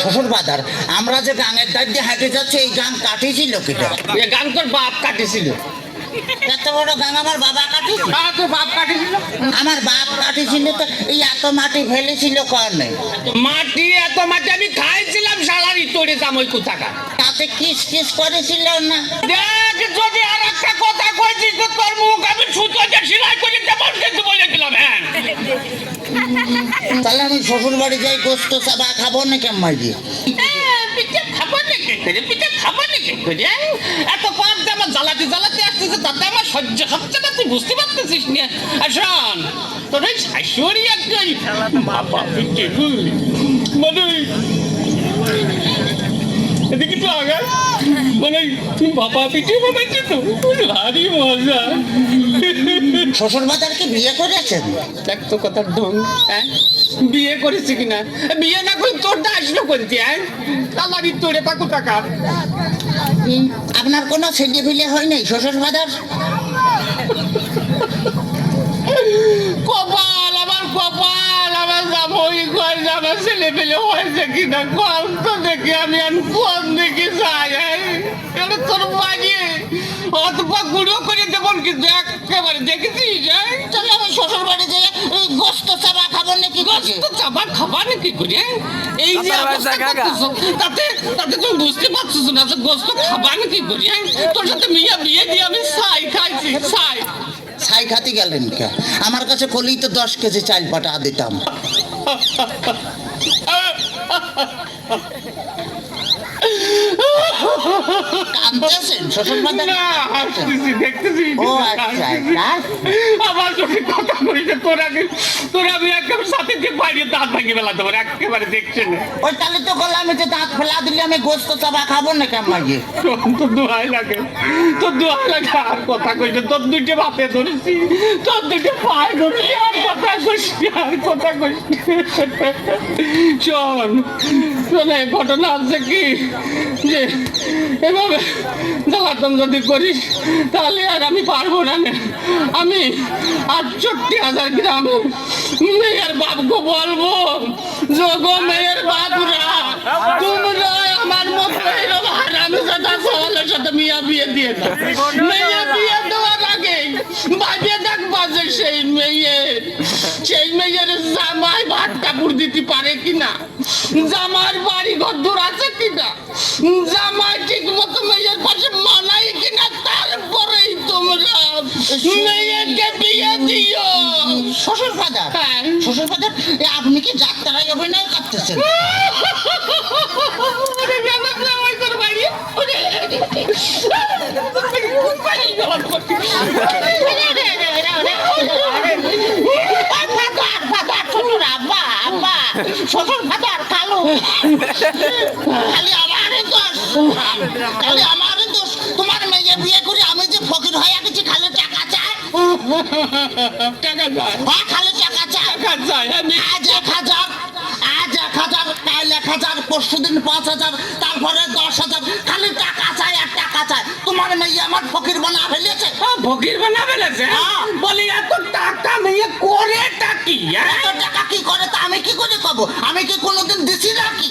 শ্বশুর বাদার আমরা যে গাঙের দিয়ে হাঁটে যাচ্ছি এই গান কাটিয়েছিল কিটা গান তোর বাপ কাটিছিল এত বড় গান আমার বাবা কাটিয়েছিল? তোর বাপ কাটিছিল আমার বাপ কাটিয়েছিল তো এই এত মাটি ফেলেছিল কর মাটি এত মাটি আমি খাইছিলাম সালারি তোরে জামই কোথাকা তাতে কিস কিস করেছিল না? দেখ যদি আর একটা কথা কইছিস তো তোর মুখ আমি সুতো দিয়ে সেলাই করে দেবো কিন্তু বলে দিলাম হ্যাঁ তাহলে আমি শ্বশুর বাড়ি যাই গোস্ত চাবা খাব না কেমন হ্যাঁ, পিঠে খাব নাকি করে? পিঠে খাব নাকি করে? এত পাপ আমার জ্বালাতে জ্বালাতে আসতেছে তাতে আমার সহ্য হচ্ছে না তুই বুঝতে পারতেছিস না। আর শোন তোর ওই শাশুড়ি একজন বাবা পিঠে মানে এদিকে তো আগে মানে ওই বাবা পিঠে বানাইছে তো। ভারী মজা। শ্বশুর বাজারকে বিয়ে করেছেন? দেখ তো কথার ঢং হ্যাঁ? বিয়ে করেছি কিনা? বিয়ে না করে তোরটা আসলো করতে হ্যাঁ? কালারি তোরে পাকু টাকা। আপনার কোনো ছেলে ফিলে হয় নাই শ্বশুর বাজার কপাল আমার কপাল আমার জামাই কয় যে আমার ছেলে পেলে হয়েছে কিনা? কম হ্যাঁ? অথবা গুঁড়ো করে কিন্তু দেখেছিস হ্যাঁ? তাহলে আমি শ্বশুর বাড়ি যাই এই গোস্ত চাবা খাব এই যে তাতে তাতে তুমি বুঝতে না তোর সাথে আমি খাইছি ছাই খাতে গেলেন কে আমার কাছে কলেই তো দশ কেজি চাল পাঠা দিতাম কাঁদতেছেন শ্বশুর দেখতেছি ও আচ্ছা। আমার চোখে কথা বলিতে তোর আগে তোর আমি একেবারে সাথে দিয়ে বাইরে দাঁত ভাঙি বেলা তোমার একেবারে দেখছে না। ওই তাহলে তো গলা আমি যে দাঁত ফেলা দিলে আমি গোস্ত চাবা খাব না কেমন গিয়ে? তোর দোহাই লাগে তোর দোহাই লাগে আর কথা কইছে তোর দুইটে বাপে ধরেছি তোর দুইটে পায়ে ধরেছি আর কথা কইছি আর কথা কইছি শোন শোনে ঘটনা আছে কি? যে এভাবে জ্বালাতন যদি করিস তাহলে আর আমি পারব না নে। আমি আটষট্টি হাজার গ্রামের মেয়ের বাপকে বলব যোগ মেয়ের বাপরা তোমরা আমার মতো এরকম হারামি সাথে সওয়ালের সাথে মিয়া বিয়ে দিয়ে দাও। মেয়ে বিয়ে দেওয়ার আগে বাজে দেখবা যে সেই মেয়ে সেই মেয়ের জামাই ভাত কাপড় দিতে পারে কিনা? জামার বাড়ি ঘর দূর আছে কিনা? জামাই ঠিক মতো মেয়ের পাশে মানাই কিনা? তারপরেই তোমরা মেয়েকে বিয়ে দিও। শ্বশুর ফাদার হ্যাঁ। শ্বশুর ফাদার আপনি কি যাত্রায় অভিনয় করতেছেন শ্বশুর আব্বা আব্বা শ্বশুর ফাদার কালো খালি আমারই দোষ খালি আমারই দোষ তোমার মেয়ে বিয়ে করে আমি যে ফকির হয়ে গেছি খালি টাকা যায় খালি টাকা চাই টাকা যায় আমি আজ এক হাজার আজ এক হাজার কাল এক হাজার পরশু দিন পাঁচ হাজার তারপরে দশ হাজার খালি টাকা চাই আর টাকা চাই তোমার মেয়ে আমার ফকির বানা ফেলেছে ফকির বানাবে না হ্যাঁ। বলি এত টাকা মেয়ে করে টাকি? এত টাকা কি করে তা আমি কি করে পাবো আমি কি কোনোদিন দিছি নাকি